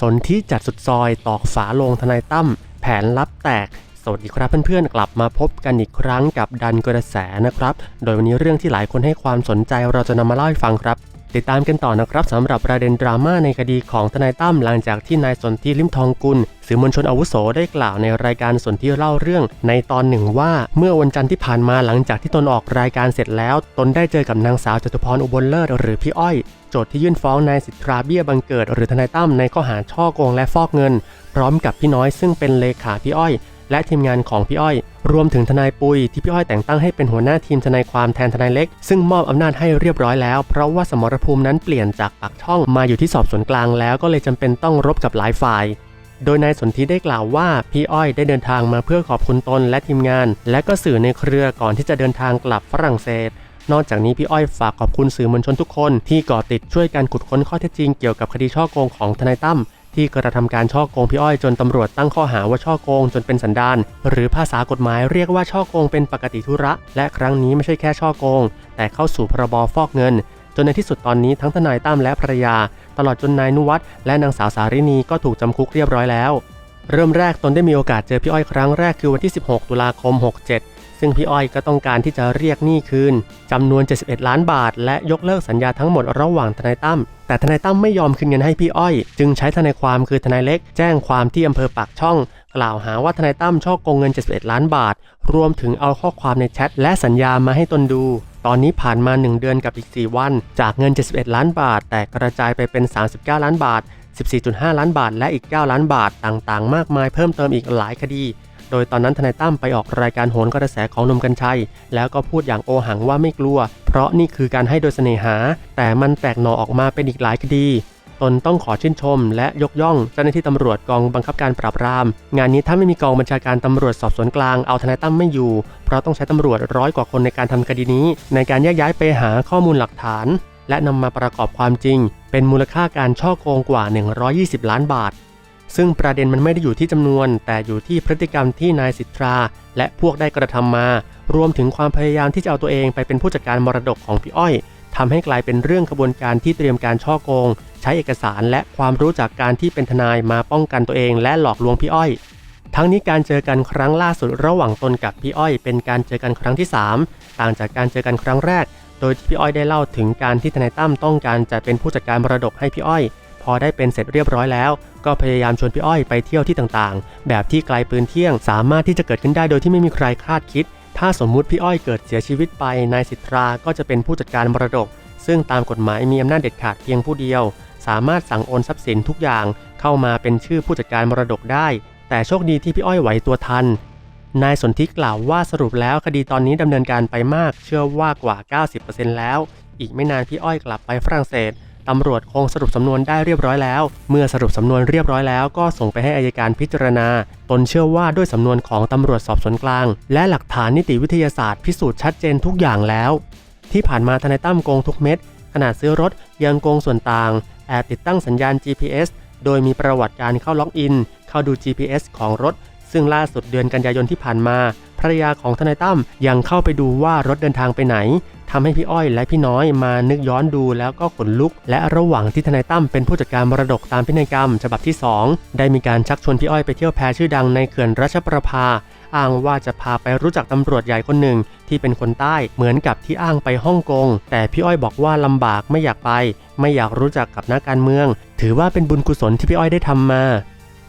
สนที่จัดสุดซอยตอกฝาโลงทนายตั้มแผนลับแตก สวัสดีครับเพื่อนๆ กลับมาพบกันอีกครั้งกับดันกระแสนะครับ โดยวันนี้เรื่องที่หลายคนให้ความสนใจเราจะนำมาเล่าให้ฟังครับ ติดตามกันต่อนะครับสำหรับประเด็นดราม่าในคดีของทนายตั้มหลังจากที่นายสนธิลิมทองกุลสื่อมวลชนอาวุโสได้กล่าวในรายการสนธิเล่าเรื่อง ในตอนหนึ่งว่าเมื่อวันจันทร์ที่ผ่านมาหลังจากที่ตนออกรายการเสร็จแล้ว ตนได้เจอกับนางสาวจตุพรอุบลเลิศหรือพี่อ้อย โจทย์ที่ยื่นฟ้องนายสิทธาเบี้ยบังเกิด หรือทนายตั้มในข้อหาช่อโกงและฟอกเงิน พร้อมกับพี่น้อยซึ่งเป็นเลขาพี่อ้อย และทีมงานของพี่อ้อย รวมถึงทนายปุยที่พี่อ้อยแต่งตั้งให้เป็นหัวหน้าทีมทนายความแทนทนายเล็ก ซึ่งมอบอำนาจให้เรียบร้อยแล้ว เพราะว่าสมรภูมินั้นเปลี่ยนจากปากช่องมาอยู่ที่สอบสวนกลางแล้วก็เลยจำเป็นต้องรบกับหลายฝ่ายโดยนายสนธิได้กล่าวว่าพี่อ้อยได้เดินทางมาเพื่อขอบคุณตนและทีมงาน และก็สื่อในเครือก่อนที่จะเดินทางกลับฝรั่งเศส นอกจากนี้พี่อ้อยฝากขอบคุณสื่อมวลชนทุกคน ที่ก่อติดช่วยกันขุดค้นข้อเท็จจริงเกี่ยวกับคดีช่อโกงของทนายตั้มที่กระทำการช่อโกงพี่อ้อยจนตำรวจตั้งข้อหาว่าช่อโกงจนเป็นสันดานหรือภาษากฎหมายเรียกว่าช่อโกงเป็นปกติธุระ และครั้งนี้ไม่ใช่แค่ช่อโกง แต่เข้าสู่พรบฟอกเงิน จนในที่สุดตอนนี้ทั้งทนายตั้มและภรรยา ตลอดจนนายนุวัฒน์และนางสาวสารินีก็ถูกจำคุกเรียบร้อยแล้ว เริ่มแรกตนได้มีโอกาสเจอพี่อ้อยครั้งแรกคือวันที่ 16 ตุลาคม 67 ซึ่งพี่อ้อยก็ต้องการที่จะเรียกหนี้คืนจำนวน 71 ล้านบาท และยกเลิกสัญญาทั้งหมดระหว่างทนายตั้มแต่ทนายตั้มไม่ยอมคืนเงินให้พี่อ้อย จึงใช้ทนายความคือทนายเล็ก แจ้งความที่อำเภอปากช่อง กล่าวหาว่าทนายตั้มช่อโกงเงิน 71 ล้านบาท รวมถึงเอาข้อความในแชทและสัญญามาให้ตนดู ตอนนี้ผ่านมา 1 เดือนกับอีก 4 วัน จากเงิน 71 ล้านบาท แต่กระจายไปเป็น 39 ล้านบาท 14.5 ล้านบาท และอีก 9 ล้านบาทต่างๆ มากมายเพิ่มเติมอีกหลายคดี โดยตอนนั้นทนายตั้มไปออกรายการโหนกระแสของนมกัญชัย แล้วก็พูดอย่างโอหังว่าไม่กลัว เพราะนี่คือการให้โดยเสน่หา แต่มันแตกหน่อออกมาเป็นอีกหลายคดีตนต้องขอชื่นชม และยกย่องเจ้าหน้าที่ตำรวจกองบังคับการปราบปราม งานนี้ถ้าไม่มีกองบัญชาการตำรวจสอบสวนกลางเอาทนายตั้มไม่อยู่ เพราะต้องใช้ตำรวจร้อยกว่าคนในการทำคดีนี้ ในการแยกย้ายไปหาข้อมูลหลักฐาน และนำมาประกอบความจริง เป็นมูลค่าการช่อโกงกว่า 120 ล้านบาท ซึ่งประเด็นมันไม่ได้อยู่ที่จำนวน แต่อยู่ที่พฤติกรรมที่นายสิทธาและพวกได้กระทำมา รวมถึงความพยายามที่จะเอาตัวเองไปเป็นผู้จัดการมรดกของพี่อ้อยทำให้กลายเป็นเรื่องขบวนการที่เตรียมการช่อโกง ใช้เอกสารและความรู้จากการที่เป็นทนายมาป้องกันตัวเอง และหลอกลวงพี่อ้อย ทั้งนี้การเจอกันครั้งล่าสุดระหว่างตนกับพี่อ้อย เป็นการเจอกันครั้งที่ 3 ต่างจากการเจอกันครั้งแรก โดยที่พี่อ้อยได้เล่าถึงการที่ทนายตั้มต้องการจะเป็นผู้จัดการมรดกให้พี่อ้อย พอได้เป็นเสร็จเรียบร้อยแล้ว ก็พยายามชวนพี่อ้อยไปเที่ยวที่ต่างๆ แบบที่ไกลปืนเที่ยงสามารถที่จะเกิดขึ้นได้โดยที่ไม่มีใครคาดคิด ถ้าสมมุติพี่อ้อยเกิดเสียชีวิตไปนายสิทธาก็จะเป็นผู้จัดการมรดก ซึ่งตามกฎหมายมีอำนาจเด็ดขาดเพียงผู้เดียว สามารถสั่งโอนทรัพย์สินทุกอย่าง เข้ามาเป็นชื่อผู้จัดการมรดกได้ แต่โชคดีที่พี่อ้อยไหวตัวทันนายสนธิกล่าวว่าสรุปแล้วคดีตอนนี้ดำเนินการไปมาก เชื่อว่ากว่า 90%แล้ว อีกไม่นานพี่อ้อยกลับไปฝรั่งเศส ตำรวจคงสรุปสำนวนได้เรียบร้อยแล้ว เมื่อสรุปสำนวนเรียบร้อยแล้วก็ส่งไปให้อายการพิจารณา ตนเชื่อว่าด้วยสำนวนของตำรวจสอบสวนกลาง และหลักฐานนิติวิทยาศาสตร์พิสูจน์ชัดเจนทุกอย่างแล้ว ที่ผ่านมาทนายตั้มโกงทุกเม็ดขนาดซื้อรถยังโกงส่วนต่างแอบติดตั้งสัญญาณ GPS โดยมีประวัติการเข้าล็อกอิน เข้าดู GPS ของรถ ซึ่งล่าสุดเดือนกันยายนที่ผ่านมาภรรยาของทนายตั้มยังเข้าไปดูว่ารถเดินทางไปไหน ทำให้พี่อ้อยและพี่น้อยมานึกย้อนดูแล้วก็ขนลุก และระหว่างที่ทนายตั้มเป็นผู้จัดการมรดกตามพินัยกรรม ฉบับที่ 2 ได้มีการชักชวนพี่อ้อยไปเที่ยวแพชื่อดังในเขื่อนรัชประภาอ้างว่าจะพาไปรู้จักตำรวจใหญ่คนหนึ่งที่เป็นคนใต้เหมือนกับที่อ้างไปฮ่องกง แต่พี่อ้อยบอกว่าลำบากไม่อยากไป ไม่อยากรู้จักกับนักการเมือง ถือว่าเป็นบุญกุศลที่พี่อ้อยได้ทำมา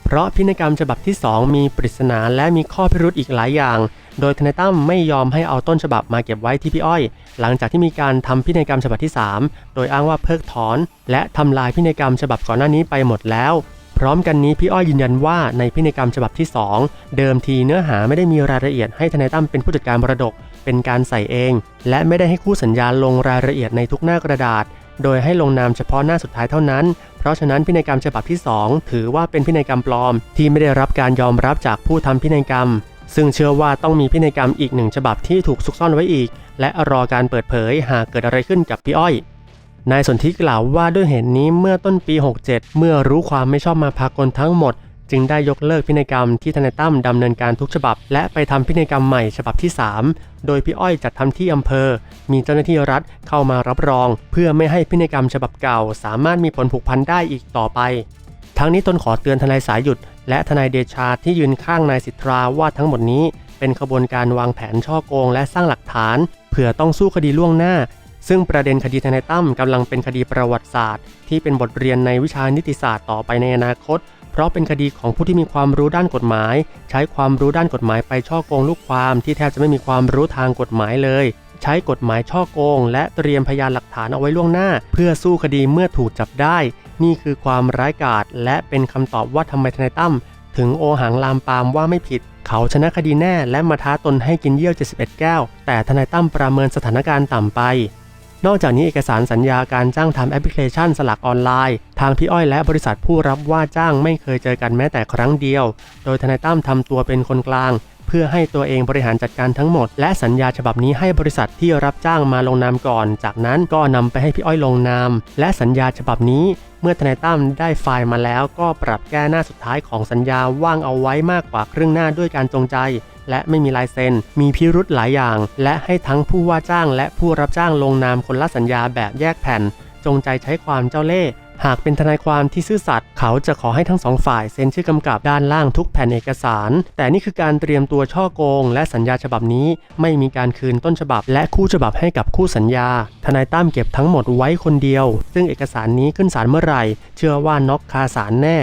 เพราะพินัยกรรมฉบับที่ 2 มีปริศนาและมีข้อพิรุธอีกหลายอย่าง โดยทนายตั้มไม่ยอมให้เอาต้นฉบับมาเก็บไว้ที่พี่อ้อย หลังจากที่มีการทำพินัยกรรมฉบับที่ 3 โดยอ้างว่าเพิกถอน และทำลายพินัยกรรมฉบับก่อนหน้านี้ไปหมดแล้ว พร้อมกันนี้พี่อ้อยยืนยันว่าในพินัยกรรมฉบับที่ 2 เดิมทีเนื้อหาไม่ได้มีรายละเอียดให้ทนายตั้มเป็นผู้จัดการมรดก เป็นการใส่เอง และไม่ได้ให้คู่สัญญาลงรายละเอียดในทุกหน้ากระดาษ โดยให้ลงนามเฉพาะหน้าสุดท้ายเท่านั้น ราะฉะนั้นพินัยกรรมฉบับที่ 2 ถือว่าเป็นพินัยกรรมปลอม ที่ไม่ได้รับการยอมรับจากผู้ทำพินัยกรรม ซึ่งเชื่อว่าต้องมีพินัยกรรมอีกหนึ่งฉบับที่ถูกซุกซ่อนไว้อีก และรอการเปิดเผยหากเกิดอะไรขึ้นกับพี่อ้อยนายสนธิกล่าวว่าด้วยเหตุนี้เมื่อต้นปี 67 เมื่อรู้ความไม่ชอบมาพากลทั้งหมด จึงได้ยกเลิกพินัยกรรมที่ทนายตั้มดำเนินการทุกฉบับ และไปทำพินัยกรรมใหม่ฉบับที่ 3 โดยพี่อ้อยจัดทำที่อำเภอ มีเจ้าหน้าที่รัฐเข้ามารับรอง เพื่อไม่ให้พินัยกรรมฉบับเก่า สามารถมีผลผูกพันได้อีกต่อไป ทั้งนี้ตนขอเตือนทนายสายหยุด และทนายเดชาที่ยืนข้างนายสิทธาว่าทั้งหมดนี้ เป็นขบวนการวางแผนช่อโกง และสร้างหลักฐานเผื่อต้องสู้คดีล่วงหน้าซึ่งประเด็นคดีทนายตั้มกำลังเป็นคดีประวัติศาสตร์ ที่เป็นบทเรียนในวิชานิติศาสตร์ต่อไปในอนาคต เพราะเป็นคดีของผู้ที่มีความรู้ด้านกฎหมาย ใช้ความรู้ด้านกฎหมายไปช่อโกงลูกความที่แทบจะไม่มีความรู้ทางกฎหมายเลย ใช้กฎหมายช่อโกง และเตรียมพยานหลักฐานเอาไว้ล่วงหน้า เพื่อสู้คดีเมื่อถูกจับได้ นี่คือความร้ายกาจและเป็นคำตอบว่าทำไมทนายตั้มถึงโอหังลามปามว่าไม่ผิด เขาชนะคดีแน่และมาท้าตนให้กินเยี่ยว 71 แก้ว แต่ทนายตั้มประเมินสถานการณ์ต่ำไป นอกจากนี้เอกสารสัญญาการจ้างทำแอปพลิเคชันสลักออนไลน์ ทางพี่อ้อยและบริษัทผู้รับว่าจ้างไม่เคยเจอกันแม้แต่ครั้งเดียว โดยทนายตั้มทำตัวเป็นคนกลาง พื่อให้ตัวเองบริหารจัดการทั้งหมด และสัญญาฉบับนี้ให้บริษัทที่รับจ้างมาลงนามก่อน จากนั้นก็นำไปให้พี่อ้อยลงนาม และสัญญาฉบับนี้เมื่อทนายตั้มได้ไฟล์มาแล้ว ก็ปรับแก้หน้าสุดท้ายของสัญญาว่างเอาไว้มากกว่าครึ่งหน้าด้วยการจงใจและไม่มีลายเซ็น มีพิรุธหลายอย่าง และให้ทั้งผู้ว่าจ้างและผู้รับจ้างลงนามคนละสัญญาแบบแยกแผ่น จงใจใช้ความเจ้าเล่ห์ หากเป็นทนายความที่ซื่อสัตย์เขาจะขอให้ทั้งสองฝ่ายเซ็นชื่อกำกับด้านล่างทุกแผ่นเอกสาร แต่นี่คือการเตรียมตัวช่อโกง และสัญญาฉบับนี้ ไม่มีการคืนต้นฉบับ และคู่ฉบับให้กับคู่สัญญา ทนายตั้มเก็บทั้งหมดไว้คนเดียว ซึ่งเอกสารนี้ขึ้นศาลเมื่อไหร่ เชื่อว่าน็อกคาศาลแน่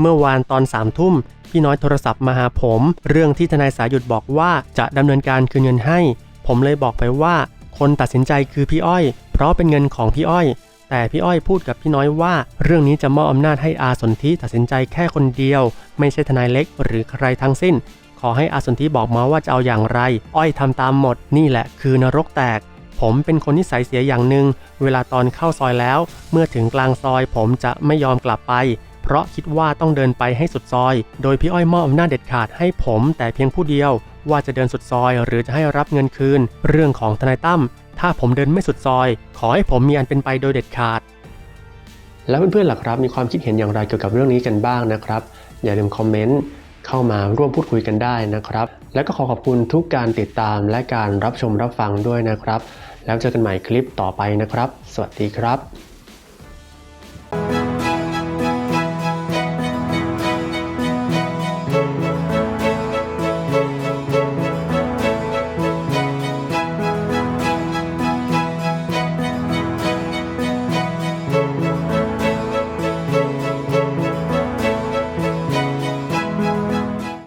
เมื่อวานตอนสามทุ่มพี่น้อยโทรศัพท์มาหาผม เรื่องที่ทนายสายหยุดบอกว่าจะดำเนินการคืนเงินให้ ผมเลยบอกไปว่า คนตัดสินใจคือพี่อ้อย เพราะเป็นเงินของพี่อ้อย แต่พี่อ้อยพูดกับพี่น้อยว่า เรื่องนี้จะมอบอำนาจให้อาสนธิตัดสินใจแค่คนเดียว ไม่ใช่ทนายเล็กหรือใครทั้งสิ้น ขอให้อาสนธิบอกมาว่าจะเอาอย่างไร อ้อยทำตามหมดนี่แหละคือนรกแตก ผมเป็นคนนิสัยเสียอย่างหนึ่งเวลาตอนเข้าซอยแล้ว เมื่อถึงกลางซอยผมจะไม่ยอมกลับไป เพราะคิดว่าต้องเดินไปให้สุดซอย โดยพี่อ้อยมอบอำนาจเด็ดขาดให้ผมแต่เพียงผู้เดียวว่าจะเดินสุดซอยหรือจะให้รับเงินคืน เรื่องของทนายตั้ม ถ้าผมเดินไม่สุดซอย ขอให้ผมมีอันเป็นไปโดยเด็ดขาด แล้วเพื่อนๆล่ะครับ มีความคิดเห็นอย่างไรเกี่ยวกับเรื่องนี้กันบ้างนะครับ อย่าลืมคอมเมนต์เข้ามาร่วมพูดคุยกันได้นะครับ แล้วก็ขอขอบคุณทุกการติดตามและการรับชมรับฟังด้วยนะครับ แล้วเจอกันใหม่คลิปต่อไปนะครับ สวัสดีครับ